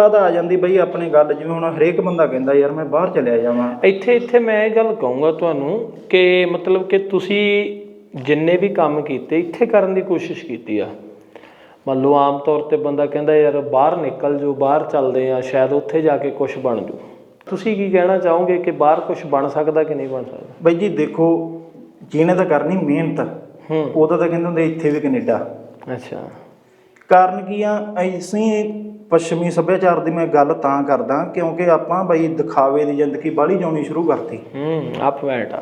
ਬਾਅਦ ਆ ਜਾਂਦੀ ਬਈ ਆਪਣੇ ਗੱਲ ਜਿਵੇਂ ਹੁਣ ਹਰੇਕ ਬੰਦਾ ਕਹਿੰਦਾ ਯਾਰ ਮੈਂ ਬਾਹਰ ਚਲਿਆ ਜਾਵਾਂ। ਇੱਥੇ ਇੱਥੇ ਮੈਂ ਇਹ ਗੱਲ ਕਹੂੰਗਾ ਤੁਹਾਨੂੰ ਕਿ ਮਤਲਬ ਕਿ ਤੁਸੀਂ ਜਿੰਨੇ ਵੀ ਕੰਮ ਕੀਤੇ ਇੱਥੇ ਕਰਨ ਦੀ ਕੋਸ਼ਿਸ਼ ਕੀਤੀ ਆ। ਮੰਨ ਲਓ ਆਮ ਤੌਰ ਤੇ ਬੰਦਾ ਕਹਿੰਦਾ ਯਾਰ ਬਾਹਰ ਨਿਕਲ ਜੋ ਬਾਹਰ ਚੱਲਦੇ ਆ ਸ਼ਾਇਦ ਉੱਥੇ ਜਾ ਕੇ ਕੁਝ ਬਣ ਜੂ ਤੁਸੀਂ ਕੀ ਕਹਿਣਾ ਚਾਹੋਗੇ ਕਿ ਬਾਹਰ ਕੁਝ ਬਣ ਸਕਦਾ ਕਿ ਨਹੀਂ ਬਣ ਸਕਦਾ? ਬਈ ਜੀ ਦੇਖੋ ਜਿਹਨੇ ਤਾਂ ਕਰਨੀ ਮਿਹਨਤ ਹੂੰ। ਉਹਦਾ ਤਾਂ ਕਹਿੰਦੇ ਹੁੰਦੇ ਇੱਥੇ ਵੀ ਕੈਨੇਡਾ। ਅੱਛਾ। ਕਾਰਨ ਕੀ ਆ? ਅਸੀਂ ਪੱਛਮੀ ਸੱਭਿਆਚਾਰ ਦੀ ਮੈਂ ਗੱਲ ਤਾਂ ਕਰਦਾ ਕਿਉਂਕਿ ਆਪਾਂ ਬਈ ਦਿਖਾਵੇ ਦੀ ਜ਼ਿੰਦਗੀ ਬਾਹਲੀ ਜਿਉਣੀ ਸ਼ੁਰੂ ਕਰਤੀ। ਹੂੰ ਅਪ ਆ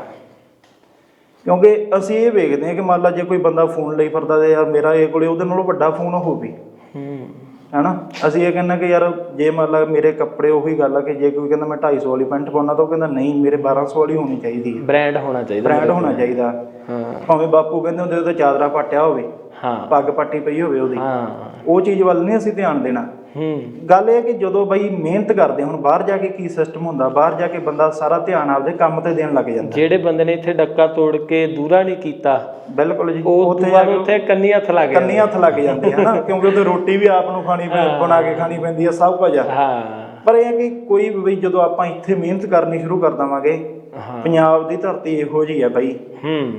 ਕਿਉਂਕਿ ਅਸੀਂ ਇਹ ਵੇਖਦੇ ਹਾਂ ਕਿ ਮੰਨ ਲਾ ਜੇ ਕੋਈ ਬੰਦਾ ਫੋਨ ਲਈ ਫਿਰਦਾ ਤੇ ਯਾਰ ਮੇਰਾ ਇਹ ਕੋਲੇ ਉਹਦੇ ਨਾਲੋਂ ਵੱਡਾ ਫੋਨ ਹੋਵੇ ਹੂੰ। ਹੈਨਾ? ਅਸੀਂ ਇਹ ਕਹਿੰਦੇ ਕਿ ਯਾਰ ਜੇ ਮੰਨ ਲਾ ਮੇਰੇ ਕੱਪੜੇ ਉਹੀ ਗੱਲ ਆ ਕਿ ਜੇ ਕੋਈ ਕਹਿੰਦਾ ਮੈਂ 250 ਵਾਲੀ ਪੈਂਟ ਪਾਉਣਾ ਤਾਂ ਉਹ ਕਹਿੰਦਾ ਨਹੀਂ ਮੇਰੇ 1200 ਵਾਲੀ ਹੋਣੀ ਚਾਹੀਦੀ ਹੈ ਬ੍ਰਾਂਡ ਹੋਣਾ ਚਾਹੀਦਾ ਬ੍ਰਾਂਡ ਹੋਣਾ ਚਾਹੀਦਾ। ਹਾਂ। ਭਾਵੇਂ ਬਾਪੂ ਕਹਿੰਦੇ ਹੁੰਦੇ ਉਹਦਾ ਚਾਦਰਾ ਪਾਟਿਆ ਹੋਵੇ ਹਾਂ। ਪੱਗ ਪੱਟੀ ਪਈ ਹੋਵੇ ਉਹਦੀ। ਹਾਂ। ਉਹ ਚੀਜ਼ ਵੱਲ ਨਹੀਂ ਅਸੀਂ ਧਿਆਨ ਦੇਣਾ। ਹੂੰ। ਗੱਲ ਇਹ ਹੈ ਕਿ ਜਦੋਂ ਬਈ ਮਿਹਨਤ ਕਰਦੇ ਹੁਣ ਬਾਹਰ ਜਾ ਕੇ ਕੀ ਸਿਸਟਮ ਹੁੰਦਾ ਬਾਹਰ ਜਾ ਕੇ ਬੰਦਾ ਸਾਰਾ ਧਿਆਨ ਆਪਦੇ ਕੰਮ ਤੇ ਦੇਣ ਲੱਗ ਜਾਂਦਾ। ਜਿਹੜੇ ਬੰਦੇ ਨੇ ਇੱਥੇ ਡੱਕਾ ਤੋੜ ਕੇ ਦੂਰਾ ਨਹੀਂ ਕੀਤਾ ਬਿਲਕੁਲ ਜੀ ਉੱਥੇ ਜਾ ਕੇ ਉੱਥੇ ਕੰਨੀ ਹੱਥ ਲੱਗ ਕੰਨੀ ਹੱਥ ਲੱਗ ਜਾਂਦੇ ਹਨਾ ਕਿਉਂਕਿ ਉਹਦੇ ਰੋਟੀ ਵੀ ਆਪ ਨੂੰ ਖਾਣੀ ਪੈ ਬਣਾ ਕੇ ਖਾਣੀ ਪੈਂਦੀ ਹੈ ਸਭ ਕੁਝ ਹਾਂ। ਪਰ ਇਹ ਹੈ ਕਿ ਕੋਈ ਵੀ ਜਦੋਂ ਆਪਾਂ ਇੱਥੇ ਮਿਹਨਤ ਕਰਨੀ ਸ਼ੁਰੂ ਕਰ ਦਵਾਂਗੇ ਹਾਂ। ਪੰਜਾਬ ਦੀ ਧਰਤੀ ਇਹੋ ਜਿਹੀ ਆ ਬਈ। ਹੂੰ।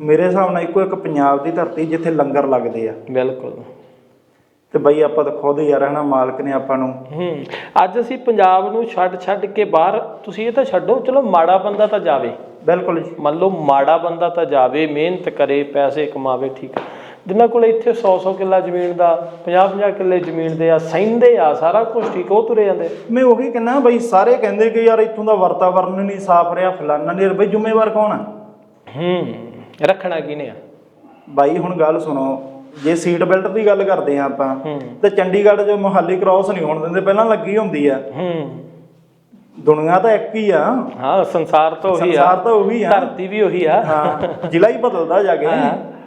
ਮੇਰੇ ਹਿਸਾਬ ਨਾਲ ਇੱਕੋ ਇੱਕ ਪੰਜਾਬ ਦੀ ਧਰਤੀ ਜਿੱਥੇ ਲੰਗਰ ਲੱਗਦੇ ਆ। ਬਿਲਕੁਲ। ਤੇ ਬਈ ਆਪਾਂ ਤਾਂ ਖੁਦ ਯਾਰ ਹਨਾ ਮਾਲਕ ਨੇ ਆਪਾਂ ਨੂੰ। ਹੂੰ ਅੱਜ ਅਸੀਂ ਪੰਜਾਬ ਨੂੰ ਛੱਡ ਛੱਡ ਕੇ ਬਾਹਰ ਤੁਸੀਂ ਇਹ ਤਾਂ ਛੱਡੋ ਚਲੋ ਮਾੜਾ ਬੰਦਾ ਤਾਂ ਜਾਵੇ। ਬਿਲਕੁਲ ਜੀ। ਮੰਨ ਲਓ ਮਾੜਾ ਬੰਦਾ ਤਾਂ ਜਾਵੇ ਮਿਹਨਤ ਕਰੇ ਪੈਸੇ ਕਮਾਵੇ ਠੀਕ। ਜਿਨ੍ਹਾਂ ਕੋਲ ਇੱਥੇ 100 100 ਕਿੱਲਾ ਜ਼ਮੀਨ ਦਾ 50 50 ਕਿੱਲੇ ਜ਼ਮੀਨ ਦੇ ਆ ਸਹਿੰਦੇ ਆ ਸਾਰਾ ਕੁਝ ਠੀਕ ਉਹ ਤੁਰੇ ਜਾਂਦੇ। ਮੈਂ ਉਹੀ ਕਹਿੰਦਾ ਬਈ ਸਾਰੇ ਕਹਿੰਦੇ ਕਿ ਯਾਰ ਇੱਥੋਂ ਦਾ ਵਾਤਾਵਰਨ ਨਹੀਂ ਸਾਫ਼ ਰਿਹਾ ਫਲਾਨਾ ਨਹੀਂ ਬਈ ਜ਼ਿੰਮੇਵਾਰ ਕੌਣ ਆ? ਹੂੰ ਰੱਖਣਾ ਕਿਹਨੇ ਆ? ਬਾਈ ਹੁਣ ਗੱਲ ਸੁਣੋ। ਜੇ ਸੀਟ ਬੈਲਟ ਦੀ ਗੱਲ ਕਰਦੇ ਆ ਆਪਾਂ ਤੇ ਚੰਡੀਗੜ੍ਹ 'ਚ ਮੋਹਾਲੀ ਕ੍ਰਾਸ ਨਹੀਂ ਹੋਣ ਦਿੰਦੇ ਪਹਿਲਾਂ ਲੱਗੀ ਹੁੰਦੀ ਆ। ਹੂੰ। ਦੁਨੀਆ ਤਾਂ ਇੱਕ ਹੀ ਆ। ਹਾਂ ਸੰਸਾਰ ਤਾਂ ਉਹੀ ਆ। ਸੰਸਾਰ ਤਾਂ ਉਹੀ ਆ। ਧਰਤੀ ਵੀ ਉਹੀ ਆ। ਹਾਂ ਜ਼ਿਲ੍ਹਾ ਹੀ ਬਦਲਦਾ ਜਾ ਕੇ।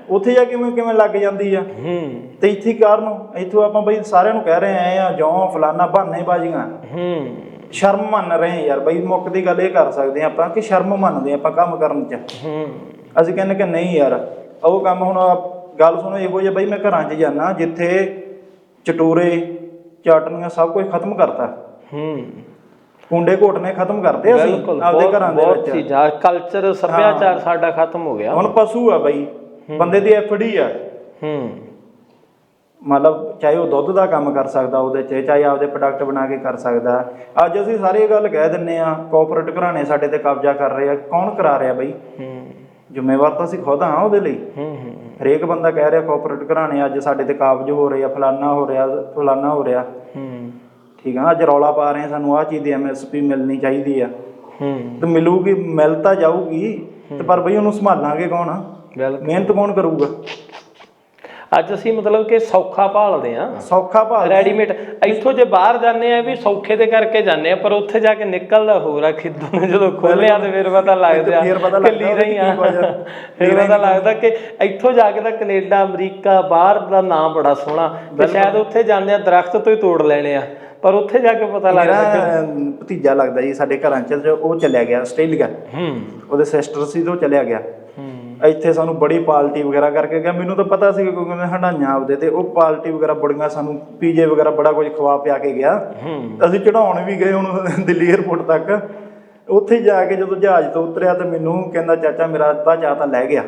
ਉੱਥੇ ਜਾ ਕੇ ਕਿਵੇਂ ਕਿਵੇਂ ਲੱਗ ਜਾਂਦੀ ਆ। ਹੂੰ। ਤੇ ਇੱਥੇ ਕਾਰਨ ਇੱਥੋਂ ਆਪਾਂ ਬਈ ਸਾਰਿਆਂ ਨੂੰ ਕਹਿ ਰਹੇ ਆ ਜੋਂ ਫਲਾਨਾ ਬਹਾਨੇ ਬਾਜੀਆਂ ਹੂੰ। ਸ਼ਰਮ ਮੰਨ ਰਹੇ ਯਾਰ ਬਈ ਮੁੱਕ ਦੀ ਗੱਲ ਇਹ ਕਰ ਸਕਦੇ ਆ ਆਪਾਂ ਕਿ ਸ਼ਰਮ ਮੰਨਦੇ ਆ ਆਪਾਂ ਕੰਮ ਕਰਨ 'ਚ। ਹੂੰ। ਅਸੀਂ ਕਹਿੰਦੇ ਕਿ ਨਹੀਂ ਯਾਰ ਉਹ ਕੰਮ ਹੁਣ ਗੱਲ ਸੁਣੋ ਇਹੋ ਜਿਹਾ ਬਈ ਮੈਂ ਘਰਾਂ 'ਚ ਜਾਣਾ ਜਿੱਥੇ ਚਟੂਰੇ ਚਾਟਨੀਆਂ ਸਭ ਕੁਝ ਖਤਮ ਕਰਤਾ। ਹੂੰ। ਕੁੰਡੇ ਘੋਟਨੇ ਖਤਮ ਕਰਦੇ ਅਸੀਂ ਆਪਦੇ ਬਹੁਤ ਘਰਾਂ ਦੇ ਬਹੁਤ ਵਿੱਚ। ਚੀਜ਼ਾਂ ਕਲਚਰ ਸੱਭਿਆਚਾਰ ਸਾਡਾ ਖਤਮ ਹੋ ਗਿਆ। ਹੁਣ ਪਸ਼ੂ ਆ ਬਈ ਬੰਦੇ ਦੀ ਐਫਡੀ ਆ। ਹੂੰ। ਮਤਲਬ ਚਾਹੇ ਉਹ ਦੁੱਧ ਦਾ ਕੰਮ ਕਰ ਸਕਦਾ ਉਹਦੇ 'ਚ ਚਾਹੇ ਆਪਦੇ ਪ੍ਰੋਡਕਟ ਬਣਾ ਕੇ ਕਰ ਸਕਦਾ। ਅੱਜ ਅਸੀਂ ਸਾਰੇ ਇਹ ਗੱਲ ਕਹਿ ਦਿੰਨੇ ਆ ਕਾਰਪੋਰੇਟ ਘਰਾਣੇ ਸਾਡੇ ਤੇ ਕਬਜ਼ਾ ਕਰ ਰਹੇ ਆ ਕੌਣ ਕਰਾ ਰਿਹਾ ਬਈ? ਹੂੰ। ਜ਼ਿੰਮੇਵਾਰ ਤਾਂ ਅਸੀਂ ਖੁਦ ਹਾਂ ਉਹਦੇ ਲਈ। ਹੂੰ ਹੂੰ ਹਰੇਕ ਬੰਦਾ ਕਹਿ ਰਿਹਾ ਕਾਰਪੋਰੇਟ ਘਰਾਣੇ ਅੱਜ ਸਾਡੇ ਤੇ ਕਾਬਜ ਹੋ ਰਹੇ ਆ ਫਲਾਨਾ ਹੋ ਰਿਹਾ ਫਲਾਨਾ ਹੋ ਰਿਹਾ। ਹੂੰ। ਠੀਕ ਆ ਅੱਜ ਰੌਲਾ ਪਾ ਰਹੇ ਆ ਸਾਨੂੰ ਆਹ ਚੀਜ਼ ਦੀ ਐਮਐਸਪੀ ਮਿਲਣੀ ਚਾਹੀਦੀ ਆ। ਹੂੰ। ਤੇ ਮਿਲੂਗੀ ਮਿਲ ਤਾਂ ਜਾਊਗੀ ਤੇ ਪਰ ਬਈ ਉਹਨੂੰ ਸੰਭਾਲਾਂਗੇ ਕੌਣ ਬਿਲਕੁਲ। ਮਿਹਨਤ ਕੌਣ ਕਰੂਗਾ? ਅੱਜ ਅਸੀਂ ਮਤਲਬ ਕਿ ਸੌਖਾ ਭਾਲਦੇ ਆ ਸੌਖਾ ਭਾਲ ਰੈਡੀਮੇਡ ਇੱਥੋਂ ਜੇ ਬਾਹਰ ਜਾਂਦੇ ਆ ਵੀ ਸੌਖੇ ਦੇ ਕਰਕੇ ਜਾਂਦੇ ਆ ਪਰ ਉੱਥੇ ਜਾ ਕੇ ਨਿਕਲਦਾ ਹੋਰ ਆ ਖਿੱਦੂ ਨੂੰ ਜਦੋਂ ਖੋਲਿਆ ਤੇ ਫਿਰ ਪਤਾ ਲੱਗਦਾ ਫਿਰ ਪਤਾ ਕਿ ਲੱਗਦਾ ਲੀਰਾਂ ਹੀ ਆ ਕੀ। ਫਿਰ ਪਤਾ ਲੱਗਦਾ ਕਿ ਇੱਥੋਂ ਜਾ ਕੇ ਤਾਂ ਕੈਨੇਡਾ ਅਮਰੀਕਾ ਬਾਹਰ ਦਾ ਨਾਮ ਬੜਾ ਸੋਹਣਾ। ਤੇ ਸ਼ਾਇਦ ਉੱਥੇ ਜਾਂਦੇ ਆ ਦਰਖਤ ਤੋਂ ਹੀ ਤੋੜ ਲੈਣੇ ਆ ਪਰ ਉੱਥੇ ਜਾ ਕੇ ਪਤਾ ਲੱਗਦਾ ਅਮ, ਭਤੀਜਾ ਲੱਗਦਾ ਜੀ ਸਾਡੇ ਘਰਾਂ ਚ ਉਹ ਚਲਿਆ ਗਿਆ ਆਸਟ੍ਰੇਲੀਆ। ਹੂੰ। ਉਹਦੇ ਸਿਸਟਰ ਸੀ ਤੇ ਚਲਿਆ ਗਿਆ। ਇੱਥੇ ਸਾਨੂੰ ਬੜੀ ਪਾਰਟੀ ਵਗੈਰਾ ਕਰਕੇ ਗਿਆ ਮੈਨੂੰ ਤਾਂ ਪਤਾ ਸੀ ਕਿ ਕੋਈ ਕਹਿੰਦੇ ਹੰਡਾਈਆਂ ਆਪਦੇ ਤੇ। ਉਹ ਪਾਰਟੀ ਵਗੈਰਾ ਬੜੀਆਂ ਸਾਨੂੰ ਪੀਜੇ ਵਗੈਰਾ ਬੜਾ ਕੁਝ ਖਵਾ ਪਿਆ ਕੇ ਗਿਆ। ਅਸੀਂ ਚੜਾਉਣ ਵੀ ਗਏ ਹੁਣ ਦਿੱਲੀ 에ਅਰਪੋਰਟ ਤੱਕ। ਉੱਥੇ ਜਾ ਕੇ ਜਦੋਂ ਜਹਾਜ਼ ਤੋਂ ਉਤਰਿਆ ਤੇ ਮੈਨੂੰ ਕਹਿੰਦਾ ਚਾਚਾ ਮੇਰਾ ਅੱਧਾ ਚਾਹ ਤਾਂ ਲੈ ਗਿਆ।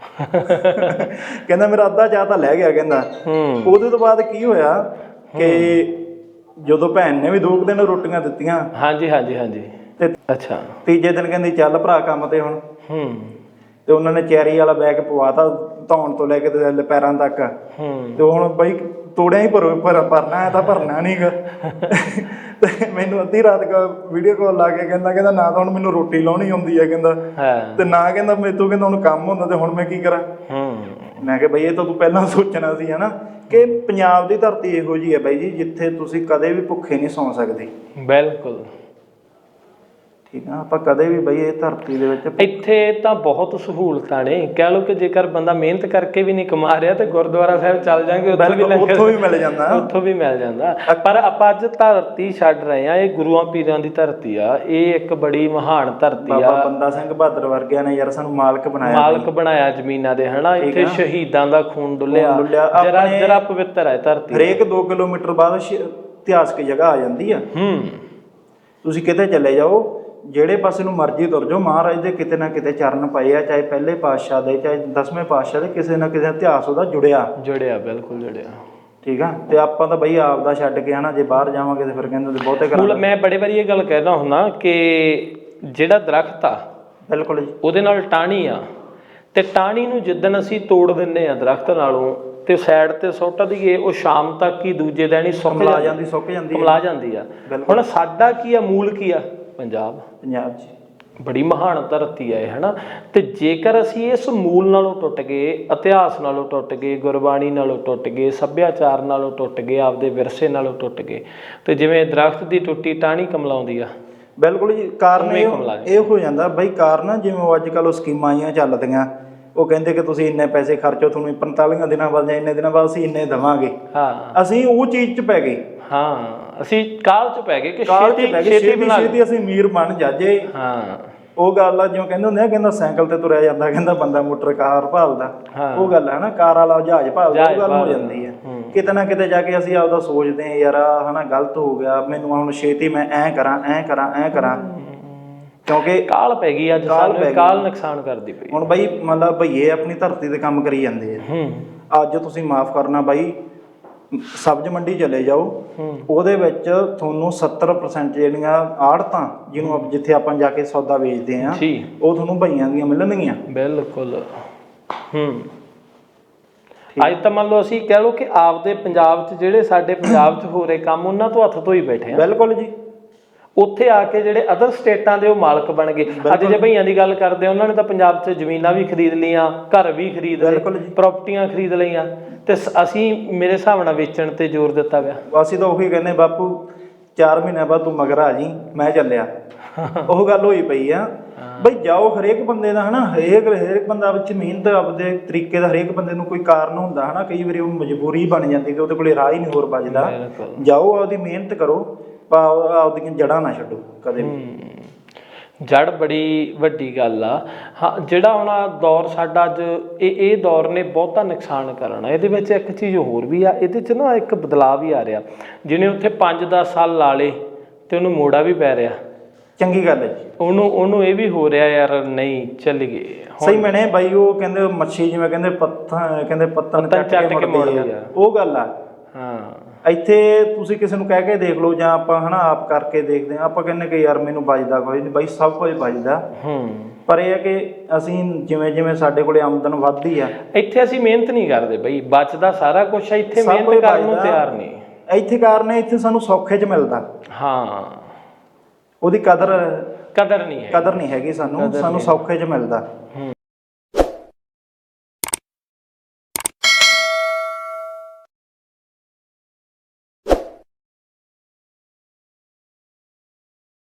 ਕਹਿੰਦਾ ਮੇਰਾ ਅੱਧਾ ਚਾਹ ਤਾਂ ਲੈ ਗਿਆ ਕਹਿੰਦਾ। ਉਹਦੇ ਤੋਂ ਬਾਅਦ ਕੀ ਹੋਇਆ ਕਿ ਜਦੋਂ ਭੈਣ ਨੇ ਵੀ ਦੋ ਕੁ ਦਿਨ ਰੋਟੀਆਂ ਦਿੱਤੀਆਂ ਹਾਂਜੀ ਹਾਂਜੀ ਹਾਂਜੀ। ਤੇ ਅੱਛਾ। ਤੀਜੇ ਦਿਨ ਕਹਿੰਦੀ ਚੱਲ ਭਰਾ ਕੰਮ ਤੇ ਹੁਣ। ਹੂੰ। ਤੇ ਉਹਨਾਂ ਨੇ ਚੈਰੀ ਵਾਲਾ ਬੈਗ ਪਵਾਤਾ ਧੌਣ ਤੋਂ ਲੈ ਕੇ ਤੇ ਪੈਰਾਂ ਤੱਕ। ਹੂੰ। ਤੇ ਹੁਣ ਬਈ ਤੋੜਿਆ ਹੀ ਭਰੋ ਭਰ ਭਰਨਾ ਹੈ ਤਾਂ ਭਰਨਾ ਨਹੀਂਗਾ ਤੇ ਮੈਨੂੰ ਅੱਧੀ ਰਾਤ ਕਾ ਵੀਡੀਓ ਕਾਲ ਲਾ ਕੇ ਕਹਿੰਦਾ ਕਹਿੰਦਾ ਨਾ ਤਾਂ ਹੁਣ ਮੈਨੂੰ ਰੋਟੀ ਲਾਉਣੀ ਆਉਂਦੀ ਹੈ ਕਹਿੰਦਾ। ਤੇ ਨਾ ਕਹਿੰਦਾ ਮੇਤੋਂ ਕਹਿੰਦਾ ਹੁਣ ਕੰਮ ਹੁੰਦਾ ਤੇ ਹੁਣ ਮੈਂ ਕੀ ਕਰਾਂ? ਹੂੰ। ਮੈਂ ਕਿਹਾ ਬਈ ਇਹ ਤਾਂ ਤੂੰ ਪਹਿਲਾਂ ਸੋਚਣਾ ਸੀ ਹਨਾ? ਕਿ ਪੰਜਾਬ ਦੀ ਧਰਤੀ ਇਹੋ ਜੀ ਹੈ ਬਾਈ ਜੀ ਜਿੱਥੇ ਤੁਸੀਂ ਕਦੇ ਵੀ ਭੁੱਖੇ ਨਹੀਂ ਸੌਂ ਸਕਦੇ। ਬਿਲਕੁਲ। ਠੀਕ ਆ ਆਪਾਂ ਕਦੇ ਵੀ ਬਈ ਇਹ ਧਰਤੀ ਦੇ ਵਿੱਚ ਇੱਥੇ ਤਾਂ ਬਹੁਤ ਸਹੂਲਤਾਂ ਨੇ। ਕਹਿ ਲਓ ਕਿ ਜੇਕਰ ਬੰਦਾ ਮਿਹਨਤ ਕਰਕੇ ਵੀ ਨਹੀਂ ਕਮਾ ਰਿਹਾ ਤੇ ਗੁਰਦੁਆਰਾ ਸਾਹਿਬ ਚੱਲ ਜਾਾਂਗੇ ਉੱਥੋਂ ਵੀ ਲੰਗਰ ਉੱਥੋਂ ਵੀ ਮਿਲ ਜਾਂਦਾ। ਉੱਥੋਂ ਵੀ ਮਿਲ ਜਾਂਦਾ। ਪਰ ਆਪਾਂ ਅੱਜ ਧਰਤੀ ਛੱਡ ਰਹੇ ਆ ਇਹ ਗੁਰੂਆਂ ਪੀਰਾਂ ਦੀ ਧਰਤੀ ਆ। ਇਹ ਇੱਕ ਬੜੀ ਮਹਾਨ ਧਰਤੀ ਬਾਬਾ ਆ ਬੰਦਾ ਸਿੰਘ ਬਹਾਦਰ ਵਰਗਿਆਂ ਨੇ ਯਾਰ ਸਾਨੂੰ ਮਾਲਕ ਬਣਾਇਆ ਮਾਲਕ ਬਣਾਇਆ ਜ਼ਮੀਨਾਂ ਦੇ ਹਨਾ? ਇੱਥੇ ਸ਼ਹੀਦਾਂ ਦਾ ਖੂਨ ਡੁੱਲਿਆ। ਜਰਾ ਜਰਾ ਪਵਿੱਤਰ ਹੈ ਧਰਤੀ ਹਰੇਕ 2 ਕਿਲੋਮੀਟਰ ਬਾਅਦ ਇਤਿਹਾਸਕ ਜਗ੍ਹਾ ਆ ਜਾਂਦੀ ਆ। ਹੂੰ। ਤੁਸੀਂ ਕਿਤੇ ਚਲੇ ਜਾਓ ਜਿਹੜੇ ਪਾਸੇ ਨੂੰ ਮਰਜ਼ੀ ਤੁਰ ਜਾਓ ਮਹਾਰਾਜ ਦੇ ਕਿਤੇ ਨਾ ਕਿਤੇ ਚਰਨ ਪਏ ਆ ਚਾਹੇ ਪਹਿਲੇ ਪਾਤਸ਼ਾਹ ਦੇ ਚਾਹੇ ਦਸਵੇਂ ਪਾਤਸ਼ਾਹ ਦੇ ਕਿਸੇ ਨਾ ਕਿਸੇ ਇਤਿਹਾਸ ਉਹਦਾ ਜੁੜਿਆ। ਜੁੜਿਆ ਬਿਲਕੁਲ ਜੁੜਿਆ। ਠੀਕ ਆ? ਤੇ ਆਪਾਂ ਤਾਂ ਬਈ ਆਪ ਦਾ ਛੱਡ ਕੇ ਹਨਾ ਜੇ ਬਾਹਰ ਜਾਵਾਂਗੇ ਤੇ ਫਿਰ ਕਹਿੰਦੇ ਤੇ ਬਹੁਤੇ ਮੂਲ ਕਰਾਂ ਮੈਂ ਬੜੇ ਵਾਰੀ ਇਹ ਗੱਲ ਕਹਿਣਾ ਹੁੰਦਾ ਕਿ ਜਿਹੜਾ ਦਰਖਤ ਆ ਬਿਲਕੁਲ ਜੀ। ਉਹਦੇ ਨਾਲ ਟਾਹਣੀ ਆ। ਤੇ ਟਾਹਣੀ ਨੂੰ ਜਿੱਦਣ ਅਸੀਂ ਤੋੜ ਦਿੰਨੇ ਆ ਦਰਖਤ ਨਾਲੋਂ ਤੇ ਸਾਈਡ ਤੇ ਸੁੱਟ ਦਈਏ ਉਹ ਸ਼ਾਮ ਤੱਕ ਹੀ ਦੂਜੇ ਦਿਨ ਹੀ ਸੁੱਕ ਜਾਂਦੀ ਸੁੱਕ ਜਾਂਦੀ ਹੈ ਕਮਲਾ ਜਾਂਦੀ ਆ। ਹੁਣ ਸਾਡਾ ਕੀ ਆ ਮੂਲ ਕੀ ਆ? ਪੰਜਾਬ। ਪੰਜਾਬ 'ਚ ਬੜੀ ਮਹਾਨ ਧਰਤੀ ਹੈ ਹਨਾ? ਤੇ ਜੇਕਰ ਅਸੀਂ ਇਸ ਮੂਲ ਨਾਲੋਂ ਟੁੱਟ ਗਏ ਇਤਿਹਾਸ ਨਾਲੋਂ ਟੁੱਟ ਗਏ ਗੁਰਬਾਣੀ ਨਾਲੋਂ ਟੁੱਟ ਗਏ ਸੱਭਿਆਚਾਰ ਨਾਲੋਂ ਟੁੱਟ ਗਏ ਆਪਦੇ ਵਿਰਸੇ ਨਾਲੋਂ ਟੁੱਟ ਗਏ ਤੇ ਜਿਵੇਂ ਦਰਖਤ ਦੀ ਟੁੱਟੀ ਟਾਹਣੀ ਕਮਲਾਉਂਦੀ ਆ। ਬਿਲਕੁਲ ਜੀ ਕਾਰਨ ਇਹ ਜੀ। ਹੋ ਜਾਂਦਾ ਬਈ ਕਾਰਨ ਜਿਵੇਂ ਅੱਜ ਕੱਲ ਉਹ ਸਕੀਮਾਂ ਆਈਆਂ ਚੱਲਦੀਆਂ। ਉਹ ਕਹਿੰਦੇ ਕਿ ਤੁਸੀਂ ਇੰਨੇ ਪੈਸੇ ਖਰਚੋ ਤੁਹਾਨੂੰ 45 ਦਿਨਾਂ ਬਾਅਦ ਜਾਂ ਇੰਨੇ ਦਿਨਾਂ ਬਾਅਦ ਅਸੀਂ ਇੰਨੇ ਦੇਵਾਂਗੇ ਹਾਂ ਅਸੀਂ ਉਹ ਚੀਜ਼ 'ਚ ਪੈ ਗਏ ਹਾਂ ਅਸੀਂ ਕਾਲ ਚ ਪੈ ਗਏ ਕਿ ਛੇਤੀ ਛੇਤੀ ਛੇਤੀ ਬਣਾ। ਛੇਤੀ ਅਸੀਂ ਅਮੀਰ ਬਣ ਜਾਜੇ ਹਾਂ ਉਹ ਗੱਲ ਆ ਜਿਵੇਂ ਕਹਿੰਦੇ ਹੁੰਦੇ ਆ ਕਹਿੰਦਾ ਸਾਈਕਲ ਤੇ ਤੁਰਿਆ ਜਾਂਦਾ ਕਹਿੰਦਾ ਬੰਦਾ ਮੋਟਰ ਕਾਰ ਭਾਲਦਾ। ਉਹ ਗੱਲ ਹੈ ਨਾ ਕਾਰ ਵਾਲਾ ਜਹਾਜ਼ ਭਾਲਦਾ ਉਹ ਗੱਲ ਹੋ। ਜਾਂਦੀ ਹੈ। ਕਿਤੇ ਨਾ ਕਿਤੇ ਜਾ ਕੇ ਅਸੀਂ ਆਪਦਾ ਸੋਚਦੇ ਆ ਯਾਰ ਹਨਾ ਗਲਤ ਹੋ ਗਿਆ ਮੈਨੂੰ ਹੁਣ ਛੇਤੀ ਮੈਂ ਐਂ ਕਰਾਂ ਐਂ ਕਰਾਂ ਐਂ ਕਰਾਂ ਕਿਉਂਕਿ ਕਾਲ ਪੈ ਗਈ ਅੱਜ ਕਾਲ ਪੈ ਸਾਨੂੰ ਗਈ। ਕਾਲ ਨੁਕਸਾਨ ਕਰਦੀ ਪਈ। ਹੁਣ ਬਾਈ ਮਤਲਬ ਭਈਏ ਆਪਣੀ ਧਰਤੀ ਤੇ ਕੰਮ ਕਰੀ ਜਾਂਦੇ ਆ। ਹੂੰ। ਅੱਜ ਤੁਸੀਂ ਮਾਫ ਕਰਨਾ ਬਾਈ ਸਬਜ਼ ਮੰਡੀ ਚਲੇ ਜਾਓ। ਹੂੰ। ਉਹਦੇ ਵਿੱਚ ਤੁਹਾਨੂੰ 70% ਜਿਹੜੀਆਂ ਆੜਤਾਂ ਜਿਹਨੂੰ ਆਪ- ਜਿੱਥੇ ਆਪਾਂ ਜਾ ਕੇ ਸੌਦਾ ਵੇਚਦੇ ਆ ਜੀ। ਉਹ ਤੁਹਾਨੂੰ ਭਈਆਂ ਦੀਆਂ ਮਿਲਣਗੀਆਂ। ਬਿਲਕੁਲ। ਹੂੰ। ਅੱਜ ਤਾਂ ਮੰਨ ਲਓ ਅਸੀਂ ਕਹਿ ਲਓ ਕਿ ਆਪਦੇ ਪੰਜਾਬ 'ਚ ਜਿਹੜੇ ਸਾਡੇ ਪੰਜਾਬ 'ਚ ਹੋ ਰਹੇ ਕੰਮ ਉਹਨਾਂ ਤੋਂ ਹੱਥ ਧੋਈ ਬੈਠੇ ਆ ਬਿਲਕੁਲ ਜੀ। ਉੱਥੇ ਆ ਕੇ ਜਿਹੜੇ ਅਦਰ ਸਟੇਟਾਂ ਦੇ ਉਹ ਮਾਲਕ ਬਣ ਗਏ। ਅੱਜ ਜੇ ਭਈਆਂ ਦੀ ਗੱਲ ਕਰਦੇ ਆ ਉਹਨਾਂ ਨੇ ਤਾਂ ਪੰਜਾਬ 'ਚ ਜ਼ਮੀਨਾਂ ਵੀ ਖਰੀਦ ਲਈਆਂ ਘਰ ਵੀ ਖਰੀਦ ਲਏ। ਪ੍ਰਾਪਰਟੀਆਂ ਖਰੀਦ ਲਈਆਂ। ਤੇ ਅਸੀਂ ਮੇਰੇ ਹਿਸਾਬ ਨਾਲ ਵੇਚਣ ਤੇ ਜ਼ੋਰ ਦਿੱਤਾ ਗਿਆ ਅਸੀਂ ਤਾਂ ਉਹੀ ਕਹਿੰਦੇ ਬਾਪੂ 4 ਮਹੀਨੇ ਬਾਅਦ ਤੂੰ ਮਗਰ ਆ ਜੀ ਮੈਂ ਚੱਲਿਆ। ਉਹ ਗੱਲ ਹੋਈ ਪਈ ਆ। ਬਈ ਜਾਓ ਹਰੇਕ ਬੰਦੇ ਦਾ ਹਨਾ? ਹਰੇਕ ਹਰੇਕ ਬੰਦਾ ਵਿੱਚ ਮਿਹਨਤ ਆਪਦੇ ਤਰੀਕੇ ਦਾ ਹਰੇਕ ਬੰਦੇ ਨੂੰ ਕੋਈ ਕਾਰਨ ਹੁੰਦਾ ਹਨਾ? ਕਈ ਵਾਰੀ ਉਹ ਮਜਬੂਰੀ ਬਣ ਜਾਂਦੀ ਕਿ ਉਹਦੇ ਕੋਲੇ ਰਾਹ ਹੀ ਨਹੀਂ ਹੋਰ ਬਚਦਾ ਜਾਓ ਆਪਦੀ ਮਿਹਨਤ ਕਰੋ। ਪਰ ਆਪਦੀਆਂ ਜੜ੍ਹਾਂ ਨਾ ਛੱਡੋ ਕਦੇ ਵੀ। ਜੜ ਬੜੀ ਵੱਡੀ ਗੱਲ ਆ। ਹਾਂ ਜਿਹੜਾ ਹੁਣ ਆਹ ਦੌਰ ਸਾਡਾ ਅੱਜ ਇਹ ਇਹ ਦੌਰ ਨੇ ਬਹੁਤਾ ਨੁਕਸਾਨ ਕਰਨਾ। ਇਹਦੇ ਵਿੱਚ ਇੱਕ ਚੀਜ਼ ਹੋਰ ਵੀ ਆ ਇਹਦੇ 'ਚ ਨਾ ਇੱਕ ਬਦਲਾਅ ਵੀ ਆ ਰਿਹਾ। ਜਿਹਨੇ ਉੱਥੇ 5-10 ਸਾਲ ਲਾ ਲਏ ਤੇ ਉਹਨੂੰ ਮੋੜਾ ਵੀ ਪੈ ਰਿਹਾ। ਚੰਗੀ ਗੱਲ ਹੈ ਜੀ। ਉਹਨੂੰ ਉਹਨੂੰ ਇਹ ਵੀ ਹੋ ਰਿਹਾ ਯਾਰ ਨਹੀਂ ਚੱਲ ਗਏ। ਸਹੀ ਮੈਨੇ ਬਾਈ ਉਹ ਕਹਿੰਦੇ ਮੱਛੀ ਜਿਵੇਂ ਕਹਿੰਦੇ ਪੱਥਾਂ ਕਹਿੰਦੇ ਪੱਤਨ ਪੱਤਨ ਚੱਟ ਕੇ ਕੇ ਮੁੜਦੀ ਮੁੜਦੀ ਆ। ਆ। ਉਹ ਗੱਲ ਆ। ਹਾਂ। ਇੱਥੇ ਤੁਸੀਂ ਕਿਸੇ ਨੂੰ ਕਹਿ ਕੇ ਦੇਖ ਲਓ ਜਾਂ ਆਪਾਂ ਹਨਾ ਆਪ ਕਰਕੇ ਦੇਖਦੇ ਆ ਆਪਾਂ ਕਹਿੰਦੇ ਕਿ ਯਾਰ ਮੈਨੂੰ ਬਚਦਾ ਕੋਈ ਨਹੀਂ ਬਾਈ ਸਭ ਕੁਝ ਬਚਦਾ ਹੂੰ। ਪਰ ਇਹ ਹੈ ਕਿ ਅਸੀਂ ਜਿਵੇਂ ਜਿਵੇਂ ਸਾਡੇ ਕੋਲੇ ਆਮਦਨ ਵੱਧਦੀ ਆ। ਇੱਥੇ ਅਸੀਂ ਮਿਹਨਤ ਨਹੀਂ ਕਰਦੇ ਬਈ ਬਚਦਾ ਸਾਰਾ ਕੁਝ ਆ ਇੱਥੇ ਮਿਹਨਤ ਕਰਨ ਨੂੰ। ਤਿਆਰ ਨਹੀਂ। ਇੱਥੇ ਕਾਰਨ ਹੈ ਇੱਥੇ ਸਾਨੂੰ ਸੌਖੇ 'ਚ ਮਿਲਦਾ। ਹਾਂ। ਉਹਦੀ ਕਦਰ ਕਦਰ ਨਹੀਂ ਹੈ ਕਦਰ ਨਹੀਂ ਹੈਗੀ ਸਾਨੂੰ ਸਾਨੂੰ ਸੌਖੇ 'ਚ ਮਿਲਦਾ।